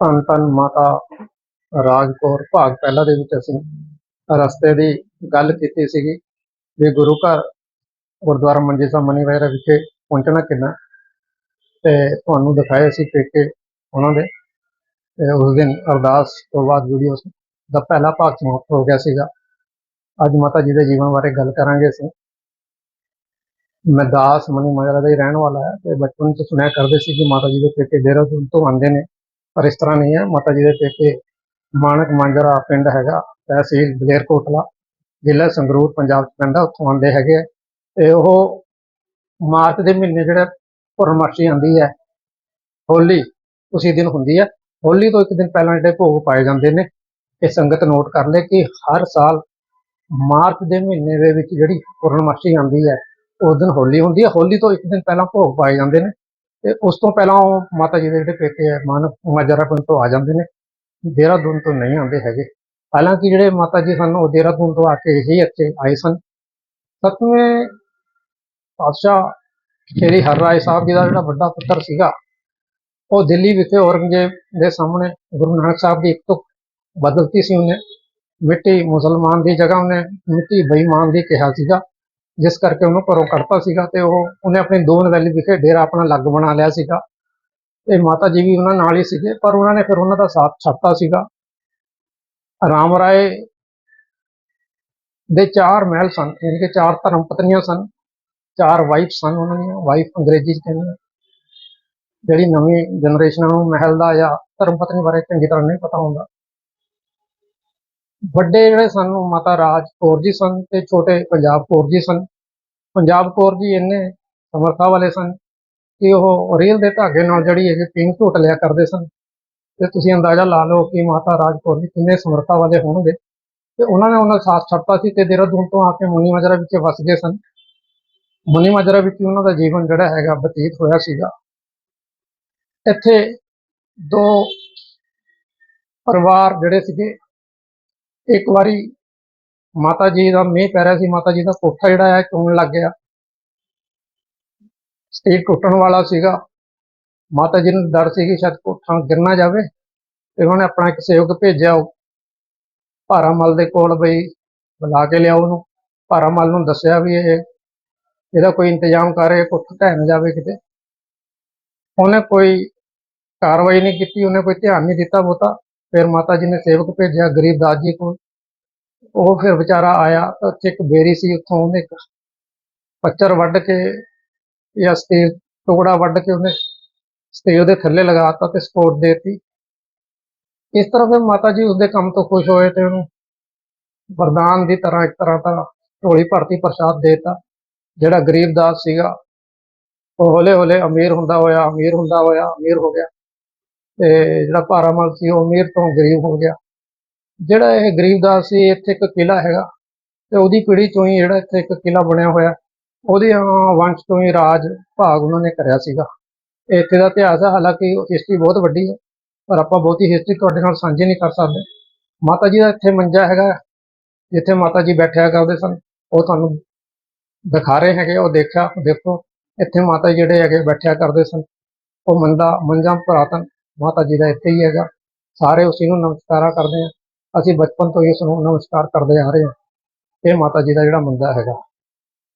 ਧੰਨ ਧੰਨ ਮਾਤਾ ਰਾਜਕੌਰ ਭਾਗ ਪਹਿਲਾ ਦੇ ਵਿੱਚ ਅਸੀਂ ਰਸਤੇ ਦੀ ਗੱਲ ਕੀਤੀ ਸੀਗੀ ਵੀ ਗੁਰੂ ਘਰ ਗੁਰਦੁਆਰਾ ਮੰਜੀ ਸਾਹਿਬ ਮਨੀ ਵੈਰਾ ਵਿਖੇ ਪਹੁੰਚਣਾ ਕਿੰਨਾ ਤੇ ਤੁਹਾਨੂੰ ਦਿਖਾਏ ਸੀ ਪੇਕੇ ਉਹਨਾਂ ਦੇ। ਤੇ ਉਸ ਦਿਨ ਅਰਦਾਸ ਤੋਂ ਬਾਅਦ ਵੀਡੀਓ ਦਾ ਪਹਿਲਾ ਭਾਗ ਸਮਾਪਤ ਹੋ ਗਿਆ ਸੀਗਾ। ਅੱਜ ਮਾਤਾ ਜੀ ਦੇ ਜੀਵਨ ਬਾਰੇ ਗੱਲ ਕਰਾਂਗੇ ਅਸੀਂ। ਮੈਂ ਦਾਸ ਮਨੀ ਮਾਜਰਾ ਦਾ ਹੀ ਰਹਿਣ ਵਾਲਾ ਹੈ ਤੇ ਬਚਪਨ ਚ ਸੁਣਿਆ ਕਰਦੇ ਸੀ ਕਿ ਮਾਤਾ ਜੀ ਦੇ ਪੇਕੇ ਦੇਹਰਾਦੂਨ ਤੋਂ ਆਉਂਦੇ ਨੇ। ਪਰ ਇਸ ਤਰ੍ਹਾਂ ਨਹੀਂ ਹੈ। ਮਾਤਾ ਜੀ ਦੇ ਪੇਕੇ ਮਾਨਕ ਮਾਂਜਰਾ ਪਿੰਡ ਹੈਗਾ, ਤਹਿਸੀਲ ਬਲੇਰਕੋਟਲਾ, ਜ਼ਿਲ੍ਹਾ ਸੰਗਰੂਰ, ਪੰਜਾਬ ਚ ਪੈਂਦਾ, ਉੱਥੋਂ ਆਉਂਦੇ ਹੈਗੇ ਆ। ਤੇ ਉਹ ਮਾਰਚ ਦੇ ਮਹੀਨੇ ਜਿਹੜਾ ਪੂਰਨਮਾਸ਼ੀ ਆਉਂਦੀ ਹੈ, ਹੋਲੀ, ਉਸੇ ਦਿਨ ਹੁੰਦੀ ਹੈ। ਹੋਲੀ ਤੋਂ ਇੱਕ ਦਿਨ ਪਹਿਲਾਂ ਜਿਹੜੇ ਭੋਗ ਪਾਏ ਜਾਂਦੇ ਨੇ, ਇਹ ਸੰਗਤ ਨੋਟ ਕਰ ਲੈ ਕਿ ਹਰ ਸਾਲ ਮਾਰਚ ਦੇ ਮਹੀਨੇ ਦੇ ਵਿੱਚ ਜਿਹੜੀ ਪੂਰਨਮਾਸ਼ੀ ਆਉਂਦੀ ਹੈ, ਉਸ ਦਿਨ ਹੋਲੀ ਹੁੰਦੀ ਹੈ। ਹੋਲੀ ਤੋਂ ਇੱਕ ਦਿਨ ਪਹਿਲਾਂ ਭੋਗ ਪਾਏ ਜਾਂਦੇ ਨੇ। ਤੇ ਉਸ ਤੋਂ ਪਹਿਲਾਂ ਉਹ ਮਾਤਾ ਜੀ ਦੇ ਜਿਹੜੇ ਪੇਕੇ ਹੈ ਮਾਨਕ ਮਾਜਰਾ ਤੋਂ ਆ ਜਾਂਦੇ ਨੇ। ਦੇਹਰਾਦੂਨ ਤੋਂ ਨਹੀਂ ਆਉਂਦੇ ਹੈਗੇ। ਹਾਲਾਂਕਿ ਜਿਹੜੇ ਮਾਤਾ ਜੀ ਸਨ, ਉਹ ਦੇਹਰਾਦੂਨ ਤੋਂ ਆ ਕੇ ਹੀ ਇੱਥੇ ਆਏ ਸਨ। ਸਤਵੇਂ ਪਾਤਸ਼ਾਹ ਸ਼੍ਰੀ ਹਰਰਾਏ ਸਾਹਿਬ ਜੀ ਦਾ ਜਿਹੜਾ ਵੱਡਾ ਪੁੱਤਰ ਸੀਗਾ, ਉਹ ਦਿੱਲੀ ਵਿਖੇ ਔਰੰਗਜ਼ੇਬ ਦੇ ਸਾਹਮਣੇ ਗੁਰੂ ਨਾਨਕ ਸਾਹਿਬ ਦੀ ਇੱਕ ਤੋਂ ਬਦਲਤੀ ਸੀ ਉਹਨੇ। ਮਿੱਟੀ ਮੁਸਲਮਾਨ ਦੀ ਜਗ੍ਹਾ ਉਹਨੇ, ਮਿੱਟੀ ਬੇਈਮਾਨ ਦੀ ਕਿਹਾ ਸੀਗਾ। ਜਿਸ ਕਰਕੇ ਉਹਨੂੰ ਘਰੋਂ ਕੱਢਤਾ ਸੀਗਾ ਤੇ ਉਹ, ਉਹਨੇ ਆਪਣੀ ਦੋਨ ਵੈਲੀ ਵਿਖੇ ਡੇਰਾ ਆਪਣਾ ਲੱਗ ਬਣਾ ਲਿਆ ਸੀਗਾ। ਤੇ ਮਾਤਾ ਜੀ ਵੀ ਉਹਨਾਂ ਨਾਲ ਹੀ ਸੀਗੇ, ਪਰ ਉਹਨਾਂ ਨੇ ਫਿਰ ਉਹਨਾਂ ਦਾ ਸਾਥ ਛੱਡਤਾ ਸੀਗਾ। ਰਾਮ ਰਾਏ ਦੇ ਚਾਰ ਮਹਿਲ ਸਨ, ਯਾਨੀ ਕਿ ਚਾਰ ਧਰਮ ਪਤਨੀਆਂ ਸਨ, ਚਾਰ ਵਾਈਫ ਸਨ ਉਹਨਾਂ ਦੀਆਂ ਵਾਈਫ ਅੰਗਰੇਜ਼ੀ ਚ ਕਹਿੰਦੇ ਆ ਜਿਹੜੀ ਨਵੀਂ ਜਨਰੇਸ਼ਨ ਨੂੰ ਮਹਿਲ ਦਾ ਜਾਂ ਧਰਮ ਪਤਨੀ ਬਾਰੇ ਚੰਗੀ ਤਰ੍ਹਾਂ ਨਹੀਂ ਪਤਾ ਹੁੰਦਾ। ਵੱਡੇ ਜਿਹੜੇ ਸਨ ਉਹ ਮਾਤਾ ਰਾਜ ਕੌਰ ਜੀ ਸਨ ਤੇ ਛੋਟੇ ਪੰਜਾਬ ਕੌਰ ਜੀ ਸਨ। ਪੰਜਾਬ ਕੌਰ ਜੀ ਇੰਨੇ ਸਮਰਥਾ ਵਾਲੇ ਸਨ ਕਿ ਉਹ ਰੀਲ ਦੇ ਧਾਗੇ ਨਾਲ ਜਿਹੜੀ ਇਹ ਪਿੰਗ ਝੋਟ ਲਿਆ ਕਰਦੇ ਸਨ। ਤੇ ਤੁਸੀਂ ਅੰਦਾਜ਼ਾ ਲਾ ਲਓ ਕਿ ਮਾਤਾ ਰਾਜ ਕੌਰ ਜੀ ਕਿੰਨੇ ਸਮਰਥਾ ਵਾਲੇ ਹੋਣਗੇ। ਤੇ ਉਹਨਾਂ ਨੇ ਉਹਨਾਂ ਦਾ ਸਾਥ ਛੱਡਤਾ ਸੀ ਤੇ ਦੇਹਰਾਦੂਨ ਤੋਂ ਆ ਕੇ ਮੁਨੀ ਮਾਜਰਾ ਵਿੱਚ ਵਸ ਗਏ ਸਨ। ਮੁਨੀ ਮਾਜਰਾ ਵਿੱਚ ਉਹਨਾਂ ਦਾ ਜੀਵਨ ਜਿਹੜਾ ਹੈਗਾ ਬਤੀਤ ਹੋਇਆ ਸੀਗਾ। ਇੱਥੇ ਦੋ ਪਰਿਵਾਰ ਜਿਹੜੇ ਸੀਗੇ ਇੱਕ ਵਾਰੀ ਮਾਤਾ ਜੀ ਦਾ ਮੀਂਹ ਪੈ ਰਿਹਾ ਸੀ, ਮਾਤਾ ਜੀ ਦਾ ਕੋਠਾ ਜਿਹੜਾ ਹੈ ਟੁੱਟਣ ਲੱਗ ਗਿਆ। ਸਟੇਜ ਟੁੱਟਣ ਵਾਲਾ ਸੀਗਾ। ਮਾਤਾ ਜੀ ਨੂੰ ਡਰ ਸੀ ਕਿ ਸ਼ਾਇਦ ਕੋਠਾ ਗਿਰਨਾ ਜਾਵੇ ਤੇ ਉਹਨੇ ਆਪਣਾ ਇੱਕ ਸੇਵਕ ਭੇਜਿਆ ਉਹ। ਭਾਰਾਮਲ ਦੇ ਕੋਲ ਬਈ ਬੁਲਾ ਕੇ ਲਿਆ ਉਹਨੂੰ। ਭਾਰਾਮਲ ਨੂੰ ਦੱਸਿਆ ਵੀ ਇਹ, ਇਹਦਾ ਕੋਈ ਇੰਤਜ਼ਾਮ ਕਰ ਇਹ ਕੋਠਾ ਢਹਿ ਨਾ ਜਾਵੇ ਕਿਤੇ। ਉਹਨੇ ਕੋਈ ਕਾਰਵਾਈ ਨਹੀਂ ਕੀਤੀ, ਉਹਨੇ ਕੋਈ ਧਿਆਨ ਨਹੀਂ ਦਿੱਤਾ ਬਹੁਤਾ। ਫਿਰ ਮਾਤਾ ਜੀ ਨੇ ਸੇਵਕ ਭੇਜਿਆ ਗਰੀਬ ਦਾਸ ਜੀ ਕੋਲ। ਉਹ ਫਿਰ ਵਿਚਾਰਾ ਆਇਆ ਉੱਥੇ ਇੱਕ ਬੇਰੀ ਸੀ ਉੱਥੋਂ ਉਹਨੇ ਇੱਕ ਪੱਚਰ ਵੱਢ ਕੇ ਜਾਂ ਸਟੇਜ ਟੁਕੜਾ ਵੱਢ ਕੇ ਉਹਨੇ ਸਟੇਜ ਦੇ ਥੱਲੇ ਲਗਾਤਾ ਤੇ ਸਪੋਰਟ ਦੇਤੀ। ਇਸ ਤਰ੍ਹਾਂ ਫਿਰ ਮਾਤਾ ਜੀ ਉਸਦੇ ਕੰਮ ਤੋਂ ਖੁਸ਼ ਹੋਏ ਤੇ ਉਹਨੂੰ ਵਰਦਾਨ ਦੀ ਤਰ੍ਹਾਂ ਇੱਕ ਤਰ੍ਹਾਂ ਦਾ ਢੋਲੀ ਭਰਤੀ ਪ੍ਰਸ਼ਾਦ ਦੇਤਾ। ਜਿਹੜਾ ਗਰੀਬ ਦਾਸ ਸੀਗਾ, ਉਹ ਹੌਲੇ ਹੌਲੇ ਅਮੀਰ ਹੁੰਦਾ ਹੋਇਆ, ਅਮੀਰ ਹੁੰਦਾ ਹੋਇਆ, ਅਮੀਰ ਹੋ ਗਿਆ। ਤੇ ਜਿਹੜਾ ਭਾਰਾਮਲ ਸੀ ਉਹ ਅਮੀਰ ਤੋਂ ਗਰੀਬ ਹੋ ਗਿਆ। ਜਿਹੜਾ ਇਹ ਗਰੀਬਦਾਸ ਸੀ, ਇੱਥੇ ਇੱਕ ਕਿਲਾ ਹੈਗਾ ਤੇ ਉਹਦੀ ਪੀੜ੍ਹੀ ਤੋਂ ਹੀ ਜਿਹੜਾ ਇੱਥੇ ਇੱਕ ਕਿਲਾ ਬਣਿਆ ਹੋਇਆ, ਉਹਦੇ ਵੰਸ਼ ਤੋਂ ਹੀ ਰਾਜ ਭਾਗ ਉਹਨਾਂ ਨੇ ਕਰਿਆ ਸੀਗਾ। ਇਹ ਇੱਥੇ ਦਾ ਇਤਿਹਾਸ ਹੈ ਹਾਲਾਂਕਿ ਹਿਸਟਰੀ ਬਹੁਤ ਵੱਡੀ ਹੈ, ਪਰ ਆਪਾਂ ਬਹੁਤੀ ਹਿਸਟਰੀ ਤੁਹਾਡੇ ਨਾਲ ਸਾਂਝੀ ਨਹੀਂ ਕਰ ਸਕਦੇ। ਮਾਤਾ ਜੀ ਦਾ ਇੱਥੇ ਮੰਜਾ ਹੈਗਾ, ਜਿੱਥੇ ਮਾਤਾ ਜੀ ਬੈਠਿਆ ਕਰਦੇ ਸਨ, ਉਹ ਤੁਹਾਨੂੰ ਦਿਖਾ ਰਹੇ ਹੈਗੇ, ਉਹ ਦੇਖਿਆ, ਦੇਖੋ, ਇੱਥੇ ਮਾਤਾ ਜੀ ਜਿਹੜੇ ਹੈਗੇ ਬੈਠਿਆ ਕਰਦੇ ਸਨ, ਉਹ ਮੰਦਾ, ਮੰਜਾ ਪੁਰਾਤਨ ਮਾਤਾ ਜੀ ਦਾ ਇੱਥੇ ਹੀ ਹੈਗਾ। ਸਾਰੇ ਉਸ ਨੂੰ ਨਮਸਕਾਰਾ ਕਰਦੇ ਆ ਅਸੀਂ ਬਚਪਨ ਤੋਂ ਹੀ ਇਸ ਨੂੰ ਨਮਸਕਾਰ ਕਰਦੇ ਆ ਰਹੇ ਹਾਂ। ਇਹ ਮਾਤਾ ਜੀ ਦਾ ਜਿਹੜਾ ਮੰਦਾ ਹੈਗਾ।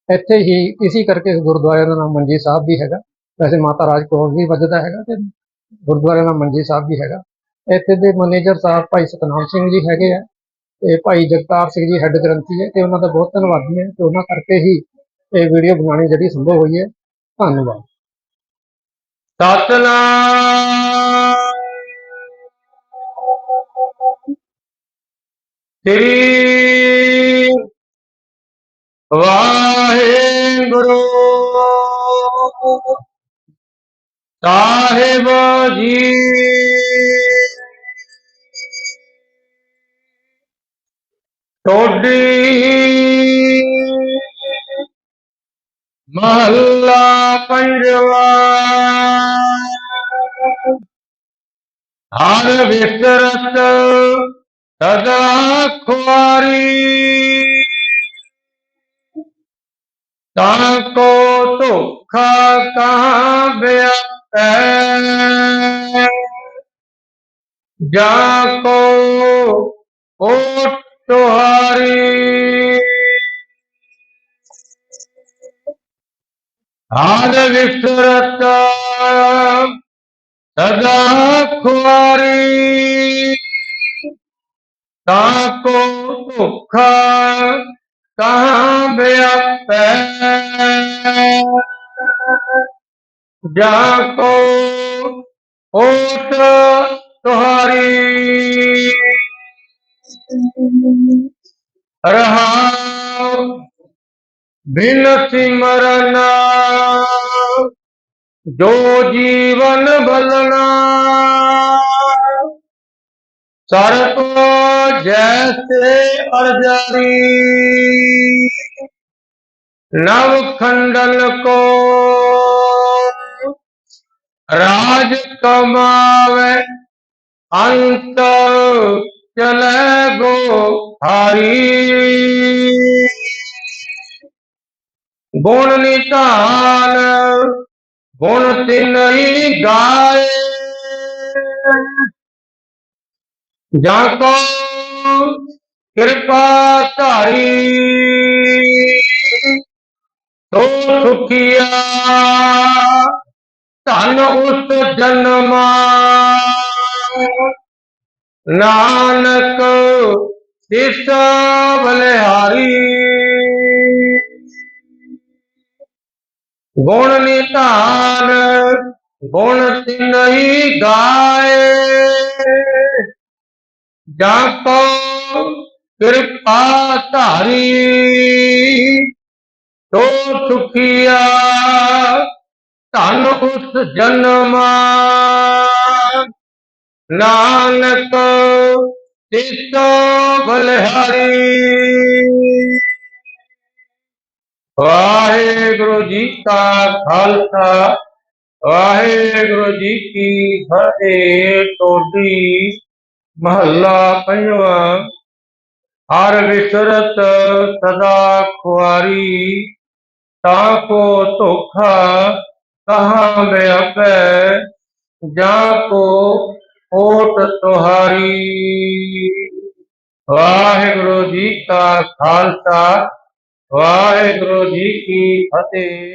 ਇੱਥੇ ਹੀ ਇਸੇ ਕਰਕੇ ਗੁਰਦੁਆਰੇ ਦਾ ਨਾਮ ਮੰਜੀ ਸਾਹਿਬ ਵੀ ਹੈਗਾ। ਵੈਸੇ ਮਾਤਾ ਰਾਜ ਕੌਰ ਵੀ ਵੱਜਦਾ ਹੈਗਾ ਤੇ ਗੁਰਦੁਆਰੇ ਦਾ ਮੰਜੀ ਸਾਹਿਬ ਵੀ ਹੈਗਾ। ਇੱਥੇ ਦੇ ਮੈਨੇਜਰ ਸਾਹਿਬ ਭਾਈ ਸਤਨਾਮ ਸਿੰਘ ਜੀ ਹੈਗੇ ਆ ਤੇ ਭਾਈ ਜਗਤਾਰ ਸਿੰਘ ਜੀ ਹੈੱਡ ਗ੍ਰੰਥੀ ਹੈ ਤੇ ਉਹਨਾਂ ਦਾ ਬਹੁਤ ਧੰਨਵਾਦੀ ਹੈ ਤੇ ਉਹਨਾਂ ਕਰਕੇ ਹੀ ਇਹ ਵੀਡੀਓ ਬਣਾਉਣੀ ਜਿਹੜੀ ਸੰਭਵ ਹੋਈ ਹੈ। ਧੰਨਵਾਦ। ਸਤਨਾਮ ਸ੍ਰੀ ਵਾਹਿਗੁਰੂ ਸਾਹਿਬ ਜੀ। ਟੋਡੀ ਮਹੱਲਾ ਪੰਜਵਾ ਹਰ ਵਿਸਰਤ ਸਦਾ ਖੁਆਰੀ ਤਾਂ ਕੋ ਧੋਖਾ ਕਹਾਂ ਬਿਆਪੈ ਜਾ ਕੋ ਓਟ ਤੁਹਾਰੀ ਆਦ ਵਿਸਰਤ ਸਦਾ ਖੁਆਰੀ ਤਾਕੋ ਭੁਖ ਕਹਾਂ ਬਿਆਪੈ ਜਾ ਕੋ ਓਟ ਤੁਹਾਰੀ ਰਹਾਉ ਬਿਨ ਸਿਮਰਨ ਜੋ ਜੀਵਨ ਬਲਣਾ ਸਰਪ ਜੈਸੇ ਅਰਜਰੀ। ਨਵ ਖੰਡਨ ਕੋ ਰਾਜ ਕਮਾਵੇ, ਅੰਤ ਚਲੇ ਗੋ ਹਰੀ। ਗੁਣ ਨਿਧਾਨ, ਗੁਣ ਤਿਨਹੀ ਗਾਏ। ਜਾਂ ਕੋ ਕਿਰਪਾ ਧਾਰੀ। ਤੋ ਸੁਖੀਆ, ਧਨ ਉਸ ਜਨਮਾ। ਨਾਨਕ ਸ਼ਿਸ਼ ਬਲਿਹਾਰੀ। ਗੁਣ ਨਿਧਾਨ, ਗੁਣ ਤਿਨਹੀ ਗਾਏ। ਜਾਂ ਕੋ ਕਿਰਪਾ ਧਾਰੀ ਤੋ ਸੁਖੀਆ ਧਨ ਉਸ ਜਨਮਾ ਨਾਨਕ ਤਿਸ ਬਲਿਹਾਰੀ ਵਾਹਿਗੁਰੂ ਜੀ ਕਾ ਖਾਲਸਾ ਵਾਹਿਗੁਰੂ ਜੀ ਕੀ ਫਤਿਹ ਟੋਡੀ ਮਹੱਲਾ ਪੰਜਵਾਂ ਹਰ ਵਿਸਰਤ ਸਦਾ ਖੁਆਰੀ, ਤਾਂ ਕੋ ਧੋਖਾ ਕਹਾਂ ਬਿਆਪੈ ਜਾਂ ਕੋ ਓਟ ਤੁਹਾਰੀ। ਵਾਹਿਗੁਰੂ ਜੀ ਕਾ ਖਾਲਸਾ, ਵਾਹਿਗੁਰੂ ਜੀ ਕੀ ਫਤਿਹ।